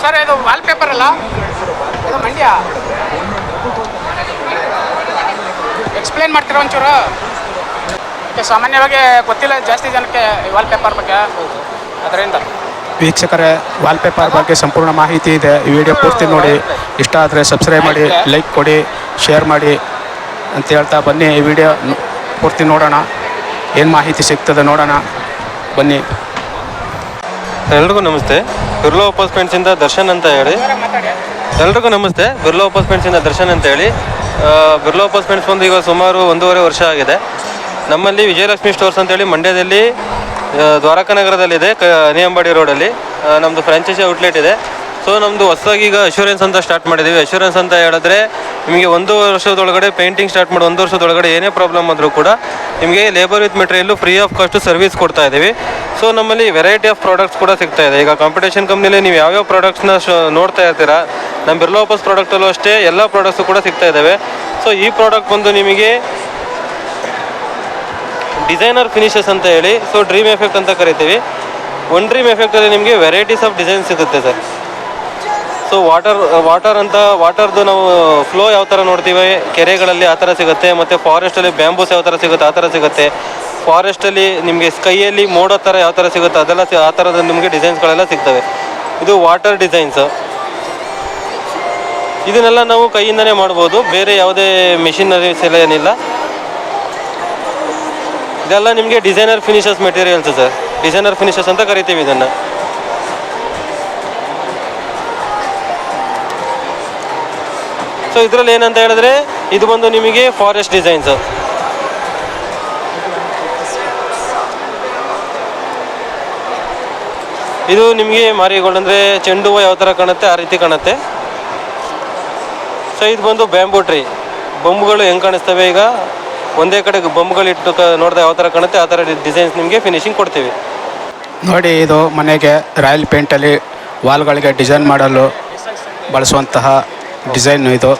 Sir ಇದು wall paper ಅಲ್ಲ? ಇದು ಮಂಡ್ಯ. ಎಕ್ಸ್ಪ್ಲೇನ್ ಮಾಡ್ತೀರಾ ಒಂಚೂರು? ಓಕೆ ಸಾಮಾನ್ಯವಾಗಿ ಗೊತ್ತಿಲ್ಲ ಜಾಸ್ತಿ ಜನಕ್ಕೆ ವಾಲ್ ಪೇಪರ್ ಬಗ್ಗೆ. ಅದರಿಂದ. ವೀಕ್ಷಕರೇ ವಾಲ್ಪೇಪರ್ ಬಗ್ಗೆ ಸಂಪೂರ್ಣ ಮಾಹಿತಿ ಇದೆ. ಈ ವಿಡಿಯೋ ಪೂರ್ತಿ ನೋಡಿ. ಇಷ್ಟ ಆದರೆ ಸಬ್ಸ್ಕ್ರೈಬ್ ಮಾಡಿ ಲೈಕ್ ಕೊಡಿ ಶೇರ್ ಮಾಡಿ ಅಂತ ಹೇಳ್ತಾ ಬನ್ನಿ. ಈ ವಿಡಿಯೋ ಪೂರ್ತಿ ನೋಡೋಣ. ಏನು ಮಾಹಿತಿ ಸಿಗ್ತದೆ ನೋಡೋಣ. ಬನ್ನಿ. ಎಲ್ರಿಗೂ ನಮಸ್ತೆ. ಬಿರ್ಲಾ ಅಪಾರ್ಟ್ಮೆಂಟ್ಸಿಂದ ದರ್ಶನ್ ಅಂತ ಹೇಳಿ. ಎಲ್ರಿಗೂ ನಮಸ್ತೆ. ಬಿರ್ಲಾ ಅಪಾರ್ಟ್ಮೆಂಟ್ಸಿಂದ ದರ್ಶನ್ ಅಂತ ಹೇಳಿ. ಬಿರ್ಲೋ ಅಪಾರ್ಟ್ಮೆಂಟ್ಸ್ ಬಂದು ಈಗ ಸುಮಾರು ಒಂದೂವರೆ ವರ್ಷ ಆಗಿದೆ. ನಮ್ಮಲ್ಲಿ ವಿಜಯಲಕ್ಷ್ಮಿ ಸ್ಟೋರ್ಸ್ ಅಂತೇಳಿ ಮಂಡ್ಯದಲ್ಲಿ ಆ, ದ್ವಾರಕಾ ನಗರದಲ್ಲಿದೆ ಕ ಅನಿಯಂಬಾಡಿ ರೋಡಲ್ಲಿ. ನಮ್ಮದು ಫ್ರಾಂಚೈಸಿ ಔಟ್ಲೆಟ್ ಇದೆ. ಸೊ ನಮ್ಮದು ಹೊಸದಾಗಿ ಈಗ ಅಶ್ಯೂರೆನ್ಸ್ ಅಂತ ಸ್ಟಾರ್ಟ್ ಮಾಡಿದ್ದೀವಿ ಅಶ್ಯೂರೆನ್ಸ್ ಅಂತ ಹೇಳಿದ್ರೆ ನಿಮಗೆ ಒಂದು ವರ್ಷದೊಳಗಡೆ ಪೇಂಟಿಂಗ್ ಸ್ಟಾರ್ಟ್ ಮಾಡಿ ಒಂದು ವರ್ಷದೊಳಗಡೆ ಏನೇ ಪ್ರಾಬ್ಲಮ್ ಆದರೂ ಕೂಡ ನಿಮಗೆ labour with material free of cost service ಕೊಡ್ತಾ ಇದ್ದೀವಿ. ಸೊ ನಮ್ಮಲ್ಲಿ ವೆರೈಟಿ ಆಫ್ ಪ್ರಾಡಕ್ಟ್ಸ್ ಕೂಡ ಸಿಗ್ತಾ ಇದೆ. ಈಗ ಕಾಂಪಿಟೇಷನ್ ಕಂಪ್ನಿಲಿ ನೀವು ಯಾವ್ಯಾವ ಪ್ರಾಡಕ್ಟ್ಸ್ನ ನೋಡ್ತಾ ಇರ್ತೀರಾ ನಮ್ಮ ಬಿರ್ಲಾ ವಾಪಸ್ ಪ್ರಾಡಕ್ಟಲ್ಲೂ ಅಷ್ಟೇ ಎಲ್ಲ ಪ್ರಾಡಕ್ಟ್ಸು ಕೂಡ ಸಿಗ್ತಾ ಇದ್ದಾವೆ. ಸೊ ಈ ಪ್ರಾಡಕ್ಟ್ ಬಂದು ನಿಮಗೆ ಡಿಸೈನರ್ ಫಿನಿಶಸ್ ಅಂತ ಹೇಳಿ ಸೊ ಡ್ರೀಮ್ ಎಫೆಕ್ಟ್ ಅಂತ ಕರಿತೀವಿ. ಒನ್ ಡ್ರೀಮ್ ಎಫೆಕ್ಟಲ್ಲಿ ನಿಮಗೆ ವೆರೈಟೀಸ್ ಆಫ್ ಡಿಸೈನ್ ಸಿಗುತ್ತೆ ಸರ್. ಸೊ ವಾಟರ್ ವಾಟರ್ ಅಂತ ವಾಟರ್ದು ನಾವು ಫ್ಲೋ ಯಾವ ಥರ ನೋಡ್ತೀವಿ? ಕೆರೆಗಳಲ್ಲಿ ಆ ಥರ ಸಿಗುತ್ತೆ, ಮತ್ತು ಫಾರೆಸ್ಟಲ್ಲಿ ಬ್ಯಾಂಬೂಸ್ ಯಾವ ಥರ ಸಿಗುತ್ತೆ, ಆ ಥರ ಸಿಗುತ್ತೆ. ಫಾರೆಸ್ಟಲ್ಲಿ ನಿಮಗೆ ಸ್ಕೈಯಲ್ಲಿ ಮೋಡ ಥರ ಯಾವ ಥರ ಸಿಗುತ್ತೆ, ಅದೆಲ್ಲ ಆ ಥರದ ನಿಮಗೆ ಡಿಸೈನ್ಸ್ಗಳೆಲ್ಲ ಸಿಗ್ತವೆ. ಇದು ವಾಟರ್ ಡಿಸೈನ್ಸ್ ಇದನ್ನೆಲ್ಲ ನಾವು ಕೈಯಿಂದನೇ ಮಾಡ್ಬೋದು, ಬೇರೆ ಯಾವುದೇ ಮೆಷಿನರೀಸ್ ಎಲ್ಲ ಏನಿಲ್ಲ. ಇದೆಲ್ಲ ನಿಮಗೆ designer finishes materials sir designer finishes ಅಂತ ಕರಿತೀವಿ ಇದನ್ನು. ಸೊ ಇದರಲ್ಲಿ ಏನಂತ ಹೇಳಿದ್ರೆ, ಇದು ಬಂದು ನಿಮಗೆ ಫಾರೆಸ್ಟ್ ಡಿಸೈನ್ಸ್ ಇದು ನಿಮಗೆ ಮಾರಿಗೋಲ್ಡ್ ಅಂದರೆ ಚೆಂಡು ಹೂವು ಯಾವ ಥರ ಕಾಣುತ್ತೆ, ಆ ರೀತಿ ಕಾಣುತ್ತೆ. ಸೊ ಇದು ಬಂದು ಬ್ಯಾಂಬೂ ಟ್ರೀ ಬೊಂಬುಗಳು ಹೆಂಗೆ ಕಾಣಿಸ್ತವೆ ಈಗ? ಒಂದೇ ಕಡೆ ಬೊಂಬುಗಳು ಇಟ್ಟು ಕ ನೋಡಿದ್ರೆ ಯಾವ ಥರ ಕಾಣುತ್ತೆ, ಆ ಥರ ಡಿಸೈನ್ಸ್ ನಿಮಗೆ ಫಿನಿಶಿಂಗ್ ಕೊಡ್ತೀವಿ. ನೋಡಿ, ಇದು ಮನೆಗೆ ರಾಯಲ್ ಪೇಂಟಲ್ಲಿ ವಾಲ್ಗಳಿಗೆ ಡಿಸೈನ್ ಮಾಡಲು ಬಳಸುವಂತಹ ಡಿಸೈನ್ ಇದು.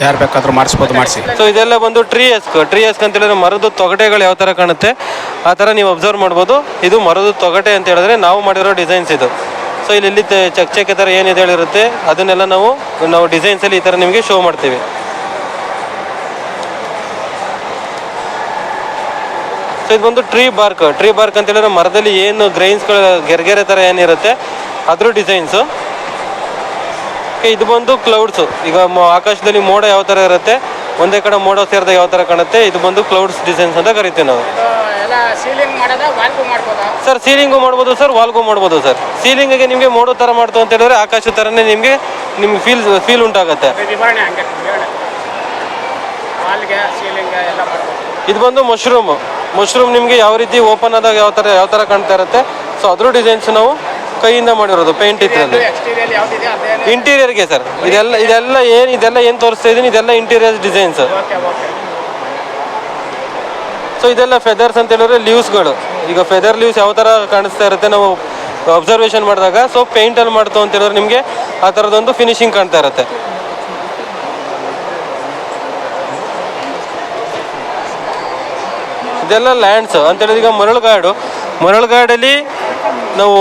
ಯಾರು ಬೇಕಾದರೂ ಮಾಡಿಸ್ಬೋದು, ಮಾಡಿಸಿ. ಸೊ ಇದೆಲ್ಲ ಬಂದು ಟ್ರೀ ಎಸ್ಕ್ ಟ್ರೀ ಎಸ್ಕ್ ಅಂತ ಹೇಳಿದ್ರೆ ಮರದ ತೊಗಟೆಗಳು ಯಾವ ಥರ ಕಾಣುತ್ತೆ? ಆ ಥರ ನೀವು ಅಬ್ಸರ್ವ್ ಮಾಡ್ಬೋದು. ಇದು ಮರದ ತೊಗಟೆ ಅಂತ ಹೇಳಿದ್ರೆ ನಾವು ಮಾಡಿರೋ ಡಿಸೈನ್ಸ್ ಇದು. ಸೊ ಇಲ್ಲಿ ಇಲ್ಲಿ ತೆ- ಚಕ್ ಚಕ್ ಥರ ಏನಿದೆ ಹೇಳಿರುತ್ತೆ. ಅದನ್ನೆಲ್ಲ ನಾವು ನಾವು ಡಿಸೈನ್ಸಲ್ಲಿ ಈ ಥರ ನಿಮಗೆ ಶೋ ಮಾಡ್ತೀವಿ. ಸೊ ಇದು ಬಂದು ಟ್ರೀ ಬಾರ್ಕ್ ಟ್ರೀ ಬಾರ್ಕ್ ಅಂತ ಹೇಳಿದ್ರೆ ಮರದಲ್ಲಿ ಏನು ಗ್ರೈನ್ಸ್ಗಳು ಗೆರೆಗೆರೆ ಥರ ಏನಿರುತ್ತೆ, ಅದ್ರ ಡಿಸೈನ್ಸು ಇದು ಬಂದು ಕ್ಲೌಡ್ಸು ಈಗ ಆಕಾಶದಲ್ಲಿ ಮೋಡ ಯಾವ ಥರ ಇರುತ್ತೆ? ಒಂದೇ ಕಡೆ ಮೋಡ ಸೇರಿದಾಗ ಯಾವ ಥರ ಕಾಣುತ್ತೆ? ಇದು ಬಂದು ಕ್ಲೌಡ್ಸ್ ಡಿಸೈನ್ಸ್ ಅಂತ ಕರಿತೀವಿ ನಾವು. ಸರ್ ಸೀಲಿಂಗು ಮಾಡ್ಬೋದು ಸರ್ ವಾಲ್ಗೂ ಮಾಡ್ಬೋದು ಸರ್. ಸೀಲಿಂಗಿಗೆ ನಿಮಗೆ ಮೋಡ ಥರ ಮಾಡ್ತು ಅಂತ ಹೇಳಿದ್ರೆ ಆಕಾಶ ಥರನೇ ನಿಮಗೆ ನಿಮ್ಗೆ ಫೀಲ್ ಫೀಲ್ ಉಂಟಾಗುತ್ತೆ. ಇದು ಬಂದು ಮಶ್ರೂಮ್ ಮಶ್ರೂಮ್ ನಿಮಗೆ ಯಾವ ರೀತಿ ಓಪನ್ ಆದಾಗ ಯಾವ ಥರ ಯಾವ ಥರ ಕಾಣ್ತಾ ಇರುತ್ತೆ? ಸೊ ಅದ್ರ ಡಿಸೈನ್ಸ್ ನಾವು ಕೈಯಿಂದ ಮಾಡಿರೋದು ಪೇಂಟ್ ಅದೇನು ಇಂಟೀರಿಯರ್ಗೆ ಸರ್. ಇದೆಲ್ಲ ಇದೆಲ್ಲ ಏನು ಇದೆಲ್ಲ ಏನು ತೋರಿಸ್ತಾ ಇದ್ದೀನಿ ಇದೆಲ್ಲ ಇಂಟೀರಿಯರ್ ಡಿಸೈನ್ ಸರ್ ಸೊ ಇದೆಲ್ಲ ಫೆದರ್ಸ್ ಅಂತ ಹೇಳಿದ್ರೆ ಲೀವ್ಸ್ಗಳು ಈಗ ಫೆದರ್ ಲೀವ್ಸ್ ಯಾವ ಥರ ಕಾಣಿಸ್ತಾ ಇರುತ್ತೆ ನಾವು ಅಬ್ಸರ್ವೇಷನ್ ಮಾಡಿದಾಗ ಸೊ ಪೇಂಟಲ್ಲಿ ಮಾಡ್ತು ಅಂತ ಹೇಳಿದ್ರೆ ನಿಮಗೆ ಆ ಥರದೊಂದು ಫಿನಿಶಿಂಗ್ ಕಾಣ್ತಾ ಇರುತ್ತೆ. ಇದೆಲ್ಲ ಲ್ಯಾಂಡ್ಸ್ ಅಂತ ಹೇಳಿದ್ರೆ ಈಗ ಮರಳುಗಾಡು. ಮರಳುಗಾಡಲ್ಲಿ ನಾವು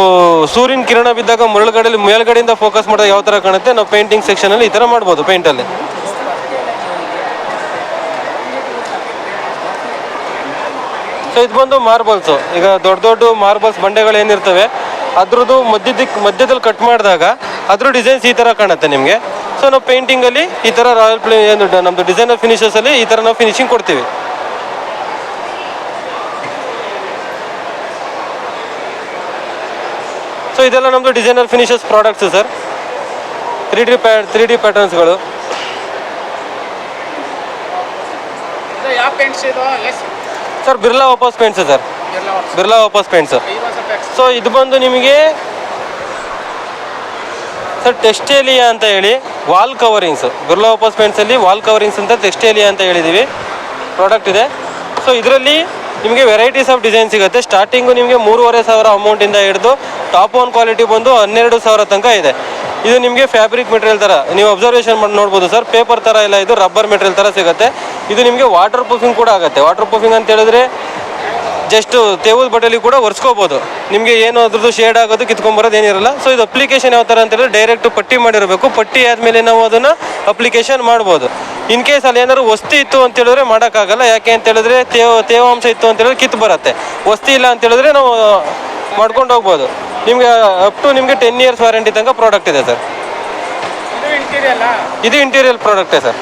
ಸೂರ್ಯನ ಕಿರಣ ಬಿದ್ದಾಗ ಮರಳುಗಾಡಲ್ಲಿ ಮೇಲ್ಗಡೆಯಿಂದ ಫೋಕಸ್ ಮಾಡಿದಾಗ ಯಾವ ಥರ ಕಾಣುತ್ತೆ? ನಾವು ಪೇಂಟಿಂಗ್ ಸೆಕ್ಷನಲ್ಲಿ ಈ ಥರ ಮಾಡ್ಬೋದು ಪೇಂಟಲ್ಲಿ ಸೊ ಇದು ಬಂದು ಮಾರ್ಬಲ್ಸು ಈಗ ದೊಡ್ಡ ದೊಡ್ಡ ಮಾರ್ಬಲ್ಸ್ ಬಂಡೆಗಳು ಏನಿರ್ತವೆ, ಅದ್ರದ್ದು ಮಧ್ಯದಕ್ಕೆ ಮಧ್ಯದಲ್ಲಿ ಕಟ್ ಮಾಡಿದಾಗ ಅದ್ರ ಡಿಸೈನ್ಸ್ ಈ ಥರ ಕಾಣುತ್ತೆ ನಿಮಗೆ. ಸೊ ನಾವು ಪೇಂಟಿಂಗಲ್ಲಿ ಈ ಥರ ರಾಯಲ್ ಪ್ಲೇ ಏನು ನಮ್ಮದು ಡಿಸೈನರ್ ಫಿನಿಷಸಲ್ಲಿ ಈ ಥರ ನಾವು ಫಿನಿಶಿಂಗ್ ಕೊಡ್ತೀವಿ. ಇದೆಲ್ಲ ನಮ್ಮದು designer finishes products sir three D ಪ್ಯಾ three D ಪ್ಯಾಟರ್ನ್ಸ್ಗಳು sir Birla Opus paints sir Birla Opus paints so ಇದು ಬಂದು ನಿಮಗೆ ಸರ್ ಟೆಸ್ಟೇಲಿಯಾ ಅಂತ ಹೇಳಿ ವಾಲ್ ಕವರಿಂಗ್ಸ್ ಬಿರ್ಲಾ ವಾಪಸ್ ಪೇಂಟ್ಸಲ್ಲಿ ವಾಲ್ ಕವರಿಂಗ್ಸ್ ಅಂತ ಟೆಸ್ಟೇಲಿಯಾ ಅಂತ ಹೇಳಿದ್ದೀವಿ ಪ್ರಾಡಕ್ಟ್ ಇದೆ. ಸೊ ಇದರಲ್ಲಿ ನಿಮಗೆ ವೆರೈಟೀಸ್ ಆಫ್ ಡಿಸೈನ್ ಸಿಗುತ್ತೆ. ಸ್ಟಾರ್ಟಿಂಗು ನಿಮಗೆ ಮೂರುವರೆ ಸಾವಿರ ಅಮೌಂಟಿಂದ ಹಿಡಿದು ಟಾಪ್ ಒನ್ ಕ್ವಾಲಿಟಿ ಬಂದು ಹನ್ನೆರಡು ಸಾವಿರ ತನಕ ಇದೆ. ಇದು ನಿಮಗೆ ಫ್ಯಾಬ್ರಿಕ್ ಮೆಟೀರಿಯಲ್ ಥರ ನೀವು ಅಬ್ಸರ್ವೇಷನ್ ಮಾಡಿ ನೋಡ್ಬೋದು ಸರ್ ಪೇಪರ್ ಥರ ಇಲ್ಲ, ಇದು ರಬ್ಬರ್ ಮೆಟೀರಿಯಲ್ ಥರ ಸಿಗುತ್ತೆ. ಇದು ನಿಮಗೆ ವಾಟರ್ ಪ್ರೂಫಿಂಗ್ ಕೂಡ ಆಗುತ್ತೆ. ವಾಟರ್ ಪ್ರೂಫಿಂಗ್ ಅಂತ ಹೇಳಿದ್ರೆ ಜಸ್ಟ್ ತೇವದ ಬಟ್ಟೆಲಿ ಕೂಡ ಒರೆಸ್ಕೋಬೋದು. ನಿಮಗೆ ಏನು ಅದ್ರದ್ದು ಶೇಡ್ ಆಗೋದು ಕಿತ್ಕೊಂಬರೋದು ಏನಿರಲ್ಲ. ಸೊ ಇದು ಅಪ್ಲಿಕೇಶನ್ ಯಾವ ಥರ ಅಂತ ಹೇಳಿದ್ರೆ ಡೈರೆಕ್ಟ್ ಪಟ್ಟಿ ಮಾಡಿರಬೇಕು. ಪಟ್ಟಿ ಆದಮೇಲೆ ನಾವು ಅದನ್ನು ಅಪ್ಲಿಕೇಶನ್ ಮಾಡ್ಬೋದು. ಇನ್ ಕೇಸ್ ಅಲ್ಲಿ ಏನಾದ್ರು ವಸ್ತಿ ಇತ್ತು ಅಂತ ಹೇಳಿದ್ರೆ ಮಾಡೋಕ್ಕಾಗಲ್ಲ. ಯಾಕೆ ಅಂತ ಹೇಳಿದ್ರೆ ತೇವ ತೇವಾಂಶ ಇತ್ತು ಅಂತ ಹೇಳಿದ್ರೆ ಕಿತ್ತು ಬರುತ್ತೆ. ವಸ್ತಿ ಇಲ್ಲ ಅಂತ ಹೇಳಿದ್ರೆ ನಾವು ಮಾಡ್ಕೊಂಡು ಹೋಗ್ಬೋದು. ನಿಮಗೆ ಅಪ್ ಟು ನಿಮಗೆ ಟೆನ್ ಇಯರ್ಸ್ ವಾರಂಟಿ ತನಕ ಪ್ರಾಡಕ್ಟ್ ಇದೆ ಸರ್. ಇದು ಇಂಟೀರಿಯಲ್ ಪ್ರಾಡಕ್ಟೇ ಸರ್.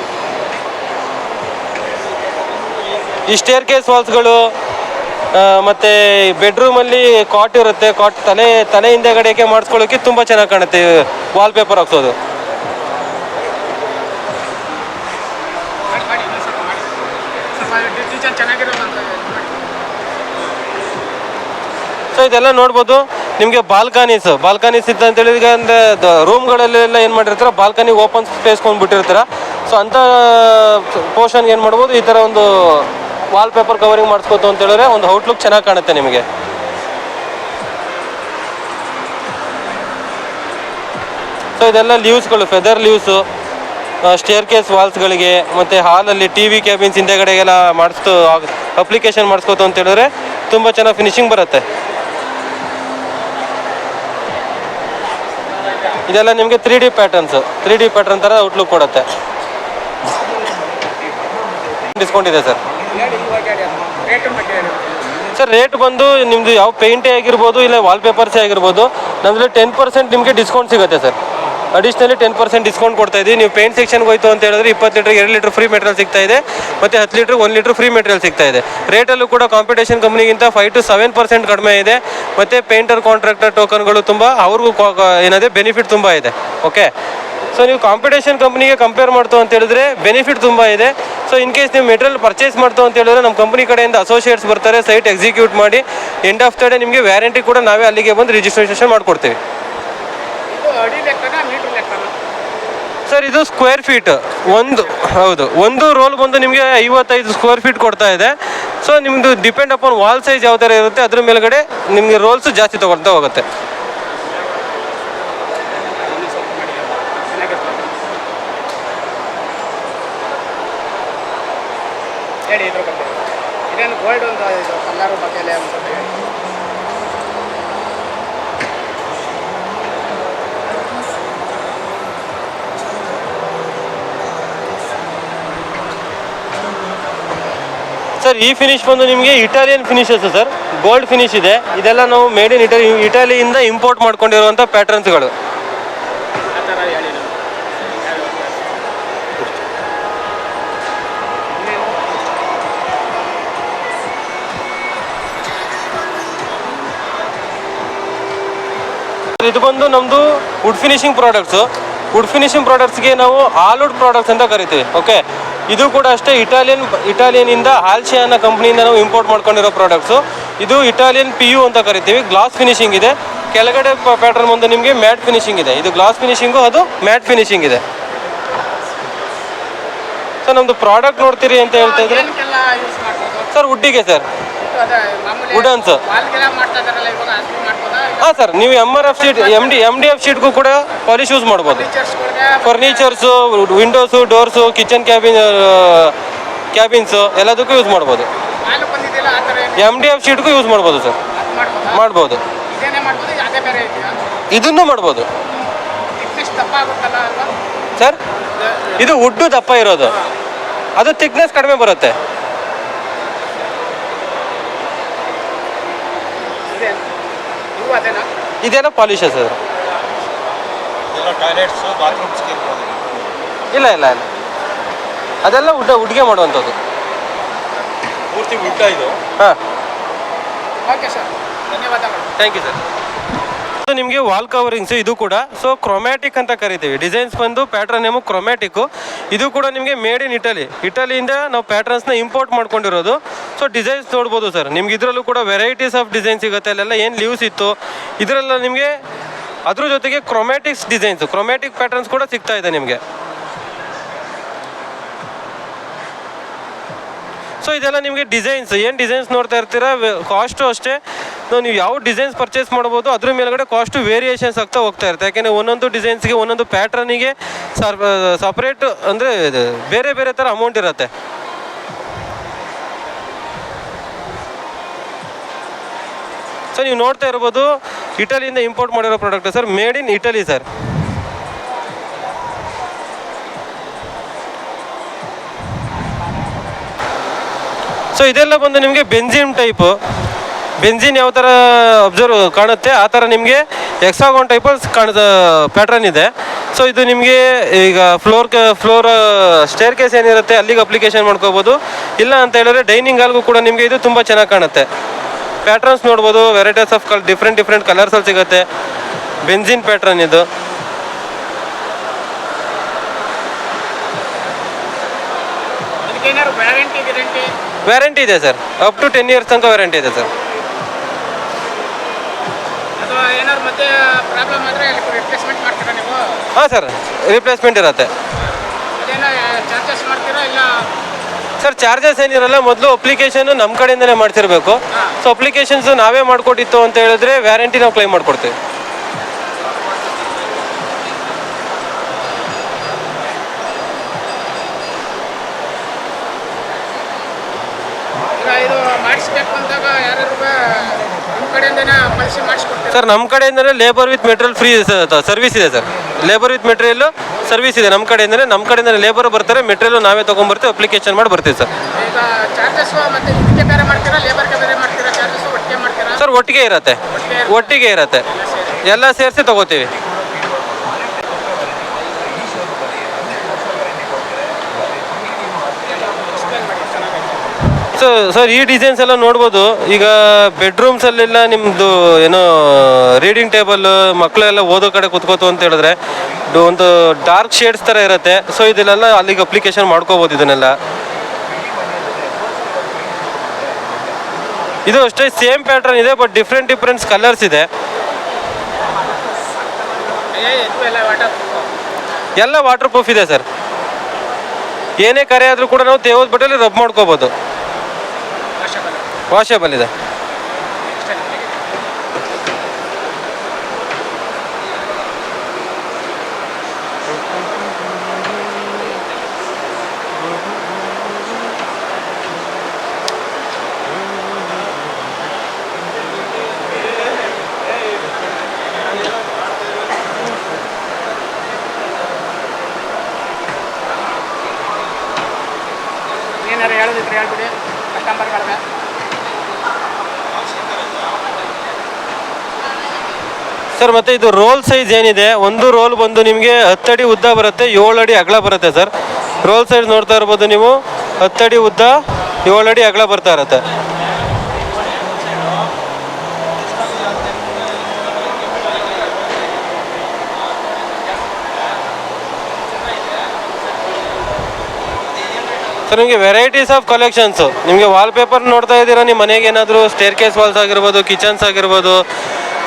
ಈ ಸ್ಟೇರ್ ಕೇಸ್ ವಾಲ್ಸ್ಗಳು ಮತ್ತು ಬೆಡ್ರೂಮಲ್ಲಿ ಕಾಟ್ ಇರುತ್ತೆ. ಕಾಟ್ ತಲೆ ತಲೆ ಹಿಂದೆಗಡೆಗೆ ಮಾಡಿಸ್ಕೊಳ್ಳೋಕೆ ತುಂಬ ಚೆನ್ನಾಗಿ ಕಾಣುತ್ತೆ. ವಾಲ್ ಪೇಪರ್ ಹಾಕ್ಸೋದು. ಅಂತ. ಸೊ ಇದೆಲ್ಲ ನೋಡ್ಬೋದು. ನಿಮಗೆ ಬಾಲ್ಕನೀಸ್ ಬಾಲ್ಕನೀಸ್ ಇತ್ತು ಅಂತ ಹೇಳಿದ್ರೆ ಅಂದರೆ ರೂಮ್ಗಳಲ್ಲೆಲ್ಲ ಏನು ಮಾಡಿರ್ತಾರೆ ಬಾಲ್ಕನಿ ಓಪನ್ ಸ್ಪೇಸ್ ಕೊಂಡ್ಬಿಟ್ಟಿರ್ತಾರೆ. ಸೊ ಅಂಥ ಪೋರ್ಷನ್ ಏನು ಮಾಡ್ಬೋದು, ಈ ಥರ ಒಂದು ವಾಲ್ ಪೇಪರ್ ಕವರಿಂಗ್ ಮಾಡಿಸ್ಕೋತು ಅಂತ ಹೇಳಿದ್ರೆ ಒಂದು ಔಟ್ಲುಕ್ ಚೆನ್ನಾಗಿ ಕಾಣುತ್ತೆ ನಿಮಗೆ. ಸೊ ಇದೆಲ್ಲ ಲೀವ್ಸ್ಗಳು ಫೆದರ್ ಲೀವ್ಸು ಸ್ಟೇರ್ ಕೇಸ್ ವಾಲ್ಸ್ಗಳಿಗೆ ಮತ್ತು ಹಾಲಲ್ಲಿ ಟಿ ವಿ ಕ್ಯಾಬಿನ್ಸ್ ಹಿಂದೆಗಡೆಗೆಲ್ಲ ಮಾಡಿಸ್ತು ಅಪ್ಲಿಕೇಶನ್ ಮಾಡಿಸ್ಕೋತು ಅಂತ ಹೇಳಿದ್ರೆ ತುಂಬ ಚೆನ್ನಾಗಿ ಫಿನಿಶಿಂಗ್ ಬರುತ್ತೆ. ಇದೆಲ್ಲ ನಿಮಗೆ three D patterns three D pattern ಥರ ಔಟ್ಲುಕ್ ಕೊಡುತ್ತೆ. ಡಿಸ್ಕೌಂಟ್ ಇದೆ ಸರ್ ಸರ್ ರೇಟ್ ಬಂದು ನಿಮ್ದು ಯಾವ ಪೇಂಟೇ ಆಗಿರ್ಬೋದು, ಇಲ್ಲ ವಾಲ್ಪೇಪರ್ಸೇ ಆಗಿರ್ಬೋದು ನಮ್ಮಲ್ಲಿ ಟೆನ್ ಪರ್ಸೆಂಟ್ ನಿಮಗೆ ಡಿಸ್ಕೌಂಟ್ ಸಿಗುತ್ತೆ sir. Additionally ten percent discount ಕೊಡ್ತಾ ಇದ್ದೀವಿ. ನೀವು ಪೇಂಟ್ ಸೆಕ್ಷನ್ಗೆ ಹೋಯ್ತು ಅಂತ ಹೇಳಿದ್ರೆ ಇಪ್ಪತ್ತು ಲೀಟ್ರ್ ಎರಡು ಲೀಟ್ರ್ ಫ್ರೀ ಮೆಟೀರಿಯಲ್ ಸಿಗ್ತಾ ಇದೆ, ಮತ್ತು ಹತ್ತು ಲೀಟ್ರ್ ಒಂದು ಲೀಟ್ರ್ ಫ್ರೀ ಮೆಟೀರಿಯಲ್ ಸಿಗ್ತಾ ಇದೆ. ರೇಟಲ್ಲೂ ಕೂಡ ಕಾಂಪಿಟೇಷನ್ ಕಂಪ್ನಿಗಿಂತ ಫೈವ್ ಟು ಸೆವೆನ್ ಪರ್ಸೆಂಟ್ ಕಡಿಮೆ ಇದೆ. ಮತ್ತು ಪೇಂಟರ್ ಕಾಂಟ್ರಾಕ್ಟರ್ ಟೋಕನ್ಗಳು ತುಂಬ, ಅವ್ರಿಗೂ ಏನಿದೆ ಬೆನಿಫಿಟ್ ತುಂಬ ಇದೆ. ಓಕೆ ಸೊ ನೀವು ಕಾಂಪಿಟೇಷನ್ ಕಂಪ್ನಿಗೆ ಕಂಪೇರ್ ಮಾಡ್ತು ಅಂತ ಹೇಳಿದ್ರೆ ಬೆನಿಫಿಟ್ ತುಂಬ ಇದೆ. ಸೊ ಇನ್ ಕೇಸ್ ನೀವು ಮೆಟೀರಿಯಲ್ ಪರ್ಚೇಸ್ ಮಾಡ್ತು ಅಂತ ಹೇಳಿದ್ರೆ ನಮ್ಮ ಕಂಪನಿ ಕಡೆಯಿಂದ ಅಸೋಸಿಯೇಟ್ಸ್ ಬರ್ತಾರೆ ಸೈಟ್ ಎಕ್ಸಿಕ್ಯೂಟ್ ಮಾಡಿ ಎಂಡ್ ಆಫ್ ದ ಡೇ ನಿಮಗೆ ವ್ಯಾರಂಟಿ ಕೂಡ ನಾವೇ ಅಲ್ಲಿಗೆ ಬಂದು ರಿಜಿಸ್ಟ್ರೇಷನ್ ಮಾಡ್ಕೊಡ್ತೀವಿ. ಸರ್ ಇದು ಸ್ಕ್ವೇರ್ ಫೀಟ್ ಒಂದು ಹೌದು ಒಂದು ರೋಲ್ ಬಂದು ನಿಮಗೆ ಐವತ್ತೈದು ಸ್ಕ್ವೇರ್ ಫೀಟ್ ಕೊಡ್ತಾ ಇದೆ. ಸೊ ನಿಮ್ಮದು ಡಿಪೆಂಡ್ ಅಪಾನ್ ವಾಲ್ ಸೈಜ್ ಯಾವ ಥರ ಇರುತ್ತೆ ಅದ್ರ ಮೇಲ್ಗಡೆ ನಿಮಗೆ ರೋಲ್ಸ್ ಜಾಸ್ತಿ ತೊಗೊಳ್ತಾ ಹೋಗುತ್ತೆ. ಹೇಳಿ ಇದ್ರ ಬಗ್ಗೆ ಇದೇನು ಗೋಲ್ಡ್ ಒಂದು ಇದು ಕಲ್ಲರ್ ಬಗ್ಗೆ ಎಲ್ಲ ಹೇಳಿ. ಸರ್, ಈ ಫಿನಿಶ್ ಬಂದು ನಿಮಗೆ Italian finishes sir. Gold finish ಇದೆ. ಇದೆಲ್ಲ ನಾವು ಮೇಡ್ ಇನ್ ಇಟಲಿ ಇಟಾಲಿಯಿಂದ ಇಂಪೋರ್ಟ್ ಮಾಡ್ಕೊಂಡಿರುವಂಥ ಪ್ಯಾಟರ್ನ್ಸ್ಗಳು ಇದು ಬಂದು ನಮ್ಮದು wood finishing products wood finishing ಪ್ರಾಡಕ್ಟ್ಸ್ಗೆ ನಾವು ಆಲ್ವುಡ್ ಪ್ರಾಡಕ್ಟ್ಸ್ ಅಂತ ಕರಿತೀವಿ ಓಕೆ ಇದು ಕೂಡ ಅಷ್ಟೇ ಇಟಾಲಿಯನ್ ಇಟಾಲಿಯನಿಂದ ಆಲ್ಶಿಯಾ ಅನ್ನೋ ಕಂಪ್ನಿಯಿಂದ ನಾವು ಇಂಪೋರ್ಟ್ ಮಾಡ್ಕೊಂಡಿರೋ ಪ್ರಾಡಕ್ಟ್ಸು ಇದು ಇಟಾಲಿಯನ್ ಪಿ ಯು ಅಂತ ಕರಿತೀವಿ ಗ್ಲಾಸ್ ಫಿನಿಶಿಂಗ್ ಇದೆ. ಕೆಳಗಡೆ ಪ್ಯಾಟರ್ನ್ ಬಂದು ನಿಮಗೆ ಮ್ಯಾಟ್ ಫಿನಿಶಿಂಗ್ ಇದೆ. ಇದು ಗ್ಲಾಸ್ ಫಿನಿಶಿಂಗು ಅದು ಮ್ಯಾಟ್ ಫಿನಿಶಿಂಗ್ ಇದೆ. ಸರ್ ನಮ್ಮದು ಪ್ರಾಡಕ್ಟ್ ನೋಡ್ತೀರಿ ಅಂತ ಹೇಳ್ತಾ ಇದ್ರೆ ಸರ್ ವುಡ್ಡಿಗೆ ಸರ್. ಮಾಡ್ಬೋದಾ? ಹಾಂ ಸರ್ ನೀವು M R F sheet M D M D F ಶೀಟ್ಗೂ ಕೂಡ ಪಾಲಿಶ್ ಯೂಸ್ ಮಾಡ್ಬೋದು. Furnitures windows doors kitchen cabin cabins ಎಲ್ಲದಕ್ಕೂ ಯೂಸ್ ಮಾಡ್ಬೋದು. ಎಂ ಡಿ ಎಫ್ ಶೀಟ್ಗೂ ಯೂಸ್ ಮಾಡ್ಬೋದು ಸರ್ ಮಾಡ್ಬೋದು? ಇದನ್ನು ಮಾಡ್ಬೋದು. ಸರ್ ಇದು ಉಡ್ಡು ದಪ್ಪ ಇರೋದು. ಅದು ಥಿಕ್ನೆಸ್ ಕಡಿಮೆ ಬರುತ್ತೆ ಇದೆ ಅದೇನಾ ಇದೆಲ್ಲ ಪಾಲಿಶಸ್ ಸರ್. ಟಾಯ್ಲೆಟ್ಸು ಬಾತ್ರೂಮ್ಸ್ಗೆ ಇಲ್ಲ ಇಲ್ಲ ಇಲ್ಲ. ಅದೆಲ್ಲ ಉಡ್ಡ ಉಡ್ಗೆ ಮಾಡುವಂಥದ್ದು. ಪೂರ್ತಿ ಉಡ್ಡ ಇದು. ಹಾಂ. Okay sir. ಧನ್ಯವಾದಗಳು. Thank you sir. ನಿಮಗೆ ವಾಲ್ ಕವರಿಂಗ್ಸ್ ಇದು ಕೂಡ. ಸೊ ಕ್ರೊಮ್ಯಾಟಿಕ್ ಅಂತ ಕರಿತೀವಿ. ಡಿಸೈನ್ಸ್ ಬಂದು ಪ್ಯಾಟ್ರನ್ ನೇಮು ಕ್ರೊಮ್ಯಾಟಿಕ್ಕು ಇದು ಕೂಡ ನಿಮಗೆ ಮೇಡ್ ಇನ್ ಇಟಲಿ ಇಟಲಿಯಿಂದ ನಾವು ಪ್ಯಾಟ್ರನ್ಸ್ನ ಇಂಪೋರ್ಟ್ ಮಾಡ್ಕೊಂಡಿರೋದು. ಸೊ ಡಿಸೈನ್ಸ್ ನೋಡ್ಬೋದು ಸರ್ ನಿಮ್ಗೆ ಇದರಲ್ಲೂ ಕೂಡ ವೆರೈಟೀಸ್ ಆಫ್ ಡಿಸೈನ್ ಸಿಗುತ್ತೆ. ಅಲ್ಲೆಲ್ಲ ಏನು ಲೀವ್ಸ್ ಇತ್ತು. ಇದರಲ್ಲ ನಿಮಗೆ ಅದ್ರ ಜೊತೆಗೆ ಕ್ರೊಮ್ಯಾಟಿಕ್ಸ್ ಡಿಸೈನ್ಸ್ ಕ್ರೊಮ್ಯಾಟಿಕ್ ಪ್ಯಾಟರ್ನ್ಸ್ ಕೂಡ ಸಿಗ್ತಾ ಇದೆ ನಿಮಗೆ. ಸೊ ಇದೆಲ್ಲ ನಿಮಗೆ ಡಿಸೈನ್ಸ್ ಏನು ಡಿಸೈನ್ಸ್ ನೋಡ್ತಾ ಇರ್ತೀರಾ? ಕಾಸ್ಟು ಅಷ್ಟೇ. ನೀವು ಯಾವ ಡಿಸೈನ್ಸ್ ಪರ್ಚೇಸ್ ಮಾಡ್ಬೋದು ಅದ್ರ ಮೇಲ್ಗಡೆ ಕಾಸ್ಟ್ ವೇರಿಯೇಷನ್ಸ್ ಆಗ್ತಾ ಹೋಗ್ತಾ ಇರುತ್ತೆ. ಯಾಕೆಂದರೆ ಒಂದೊಂದು ಡಿಸೈನ್ಸ್ಗೆ ಒಂದೊಂದು ಪ್ಯಾಟ್ರನಿಗೆ ಸಪ್ರೇಟ್ ಅಂದರೆ ಬೇರೆ ಬೇರೆ ಥರ ಅಮೌಂಟ್ ಇರುತ್ತೆ. ಸೊ ನೀವು ನೋಡ್ತಾ ಇರ್ಬೋದು ಇಟಲಿಯಿಂದ ಇಂಪೋರ್ಟ್ ಮಾಡಿರೋ product sir made in Italy sir so ಇದೆಲ್ಲ ಬಂದು ನಿಮಗೆ ಬೆಂಜಿಮ್ ಟೈಪು ಬೆಂಜಿನ್ ಯಾವ ಥರ ಅಬ್ಸರ್ವ್ ಕಾಣುತ್ತೆ ಆ ಥರ ನಿಮಗೆ ಎಕ್ಸಾಗೋನ್ ಟೈಪಲ್ಲಿ ಕಾಣದ ಪ್ಯಾಟ್ರನ್ ಇದೆ. ಸೊ ಇದು ನಿಮಗೆ ಈಗ ಫ್ಲೋರ್ ಫ್ಲೋರ್ ಸ್ಟೇರ್ ಕೇಸ್ ಏನಿರುತ್ತೆ ಅಲ್ಲಿಗೆ ಅಪ್ಲಿಕೇಶನ್ ಮಾಡ್ಕೋಬೋದು. ಇಲ್ಲ ಅಂತ ಹೇಳಿದ್ರೆ ಡೈನಿಂಗ್ ಹಾಲ್ಗೂ ಕೂಡ ನಿಮಗೆ ಇದು ತುಂಬ ಚೆನ್ನಾಗಿ ಕಾಣುತ್ತೆ. ಪ್ಯಾಟ್ರನ್ಸ್ ನೋಡ್ಬೋದು ವೆರೈಟೀಸ್ ಆಫ್ ಕಲ್ ಡಿಫ್ರೆಂಟ್ ಡಿಫ್ರೆಂಟ್ ಕಲರ್ಸಲ್ಲಿ ಸಿಗುತ್ತೆ. ಬೆಂಜಿನ್ ಪ್ಯಾಟ್ರನ್ ಇದು. ವ್ಯಾರಂಟಿ ಇದೆ sir up to ten years ತನಕ ವ್ಯಾರಂಟಿ ಇದೆ ಸರ್ ಹಾಂ ಸರ್ ರಿಪ್ಲೇಸ್ಮೆಂಟ್ ಇರುತ್ತೆ. ಸರ್ ಚಾರ್ಜಸ್ ಏನಿರಲ್ಲ ಮೊದಲು ಅಪ್ಲಿಕೇಶನ್ ನಮ್ಮ ಕಡೆಯಿಂದಲೇ ಮಾಡ್ತಿರ್ಬೇಕು. ಸೊ ಅಪ್ಲಿಕೇಶನ್ಸ್ ನಾವೇ ಮಾಡಿಕೊಟ್ಟಿತ್ತು ಅಂತ ಹೇಳಿದ್ರೆ ವ್ಯಾರಂಟಿ ನಾವು ಕ್ಲೈಮ್ ಮಾಡ್ಕೊಡ್ತೀವಿ ಈಗ ಇದು ಮಾಡಿಸ್ಬೇಕು ಅಂದಾಗ ಯಾರ್ಯಾರು ನಿಮ್ಮ ಕಡೆಯಿಂದನೇ ಪಾಲಿಸಿ ಮಾಡಿಸ್ಕೊಡ್ತೀರಾ. ಸರ್ ನಮ್ಮ ಕಡೆಯಿಂದನೇ labour with material free service ಇದೆ sir. Labour with material service ಇದೆ ನಮ್ಮ ಕಡೆಯಿಂದನೇ ನಮ್ಮ ಕಡೆಯಿಂದನೇ ಲೇಬರ್ ಬರ್ತಾರೆ ಮೆಟೀರಿಯಲ್ ನಾವೇ ತೊಗೊಂಡ್ಬರ್ತೀವಿ ಅಪ್ಲಿಕೇಶನ್ ಮಾಡಿ ಬರ್ತೀವಿ ಸರ್. ಈಗ ಚಾರ್ಜಸ್ ಮತ್ತೆ ಇದಕ್ಕೆ ಬೇರೆ ಮಾಡ್ತೀರಾ ಲೇಬರ್ಗೆ ಬೇರೆ ಮಾಡ್ತೀರಾ ಚಾರ್ಜಸ್ ಒಟ್ಟಿಗೆ ಮಾಡ್ತೀರಾ? ಸರ್ ಒಟ್ಟಿಗೆ ಇರತ್ತೆ. ಒಟ್ಟಿಗೆ ಇರತ್ತೆ. ಎಲ್ಲ ಸೇರಿಸಿ ತಗೋತೀವಿ. ಸೊ ಸರ್ ಈ ಡಿಸೈನ್ಸ್ ಎಲ್ಲ ನೋಡ್ಬೋದು. ಈಗ ಬೆಡ್ರೂಮ್ಸ್ ಅಲ್ಲೆಲ್ಲ ನಿಮ್ಮದು ಏನೋ ರೀಡಿಂಗ್ ಟೇಬಲ್ ಮಕ್ಕಳೆಲ್ಲ ಓದೋ ಕಡೆ ಕುತ್ಕೋತು ಅಂತ ಹೇಳಿದ್ರೆ ಒಂದು ಡಾರ್ಕ್ ಶೇಡ್ಸ್ ತರ ಇರುತ್ತೆ. ಸೊ ಇದೆಲ್ಲ ಅಲ್ಲಿಗೆ ಅಪ್ಲಿಕೇಶನ್ ಮಾಡ್ಕೋಬಹುದು ಇದನ್ನೆಲ್ಲ. ಇದು ಅಷ್ಟೇ ಸೇಮ್ ಪ್ಯಾಟರ್ನ್ ಇದೆ ಬಟ್ ಡಿಫ್ರೆಂಟ್ ಡಿಫ್ರೆಂಟ್ ಕಲರ್ಸ್ ಇದೆ. ಎಲ್ಲ ವಾಟರ್ ಪ್ರೂಫ್ ಇದೆ ಸರ್ ಏನೇ ಕರೆ ಆದರೂ ಕೂಡ ನಾವು ತೇವದ ಬಟ್ಟೆಲಿ ರಬ್ ಮಾಡ್ಕೋಬೋದು. ವಾಷೇಬಲ್ ಇದೆ ಸರ್, ಮತ್ತೆ ಇದು ರೋಲ್ ಸೈಜ್ ಏನಿದೆ? ಒಂದು ರೋಲ್ ಬಂದು ನಿಮಗೆ ಹತ್ತಡಿ ಉದ್ದ ಬರುತ್ತೆ, ಏಳು ಅಡಿ ಅಗಲ ಬರುತ್ತೆ ಸರ್. ರೋಲ್ ಸೈಜ್ ನೋಡ್ತಾ ಇರ್ಬೋದು ನೀವು. ಹತ್ತಡಿ ಉದ್ದ, ಏಳು ಅಡಿ ಅಗಲ ಬರ್ತಾ ಇರುತ್ತೆ. ಸರ್, ನಿಮಗೆ ವೆರೈಟೀಸ್ ಆಫ್ ಕಲೆಕ್ಷನ್ಸು ನಿಮಗೆ ವಾಲ್ಪೇಪರ್ ನೋಡ್ತಾ ಇದ್ದೀರಾ? ನಿಮ್ಮ ಮನೆಗೆ ಏನಾದರೂ ಸ್ಟೇರ್ ಕೇಸ್ ವಾಲ್ಸ್ ಆಗಿರ್ಬೋದು ಕಿಚನ್ಸ್ ಆಗಿರ್ಬೋದು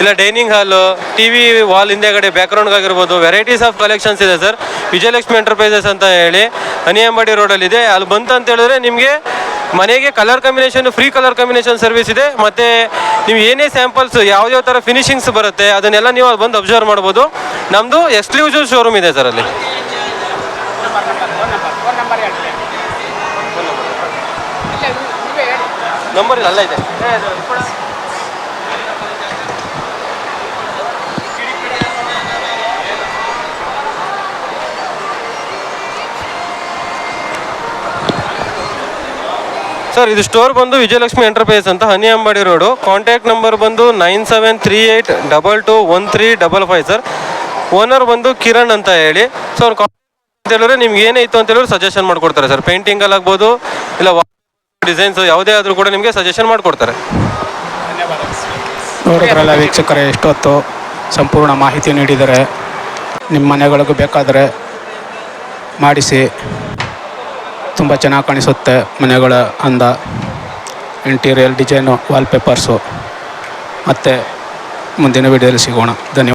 ಇಲ್ಲ dining hall T V wall ಹಿಂದೆಗಡೆ ಬ್ಯಾಕ್ಗ್ರೌಂಡ್ಗಾಗಿರ್ಬೋದು ವೆರೈಟೀಸ್ ಆಫ್ ಕಲೆಕ್ಷನ್ಸ್ ಇದೆ ಸರ್ ವಿಜಯಲಕ್ಷ್ಮಿ ಎಂಟರ್ಪ್ರೈಸಸ್ ಅಂತ ಹೇಳಿ ಅನಿಯಂಬಾಡಿ ರೋಡಲ್ಲಿದೆ ಅಲ್ಲಿ ಬಂತು ಅಂತ ಹೇಳಿದ್ರೆ ನಿಮಗೆ ಮನೆಗೆ colour combination free colour combination service ಇದೆ. ಮತ್ತು ನೀವು ಏನೇ ಸ್ಯಾಂಪಲ್ಸ್ ಯಾವ್ಯಾವ ಥರ ಫಿನಿಶಿಂಗ್ಸ್ ಬರುತ್ತೆ ಅದನ್ನೆಲ್ಲ ನೀವು ಅಲ್ಲಿ ಬಂದು ಅಬ್ಸರ್ವ್ ಮಾಡ್ಬೋದು. ನಮ್ಮದು ಎಕ್ಸ್ಕ್ಲೂಸಿವ್ ಶೋರೂಮ್ ಇದೆ ಸರ್ ಅಲ್ಲಿ. ನಂಬರ್ ಅಲ್ಲ ಫೋನ್ ಸರ್, ಇದು ಸ್ಟೋರ್ ಬಂದು ವಿಜಯಲಕ್ಷ್ಮಿ ಎಂಟರ್ಪ್ರೈಸ್ ಅಂತ Haniyambadi road. Contact number ಬಂದು nine seven three eight double two one three double five sir. Owner ಬಂದು ಕಿರಣ್ ಅಂತ ಹೇಳಿ. ಸೊ ಅವ್ರು ಅಂತ ಹೇಳಿದ್ರೆ ನಿಮ್ಗೆ ಏನೇ ಅಂತ ಹೇಳಿದ್ರೆ ಸಜೆಷನ್ ಮಾಡಿಕೊಡ್ತಾರೆ ಸರ್. ಪೇಂಟಿಂಗಲ್ಲಿ ಆಗ್ಬೋದು, ಇಲ್ಲ ಡಿಸೈನ್ಸ್ ಯಾವುದೇ ಆದರೂ ಕೂಡ ನಿಮಗೆ ಸಜೆಷನ್ ಮಾಡಿಕೊಡ್ತಾರೆ. ನೋಡಿದ್ರಲ್ಲ ವೀಕ್ಷಕರೇ, ಎಷ್ಟೊತ್ತು ಸಂಪೂರ್ಣ ಮಾಹಿತಿ ನೀಡಿದರೆ, ನಿಮ್ಮ ಮನೆಗಳಿಗೂ ಬೇಕಾದರೆ ಮಾಡಿಸಿ. ತುಂಬ ಚೆನ್ನಾಗಿ ಕಾಣಿಸುತ್ತೆ ಮನೆಗಳ ಅಂದ ಇಂಟೀರಿಯರ್ ಡಿಸೈನು ವಾಲ್ಪೇಪರ್ಸು ಮತ್ತು ಮುಂದಿನ ವೀಡಿಯೋದಲ್ಲಿ ಸಿಗೋಣ. ಧನ್ಯವಾದ.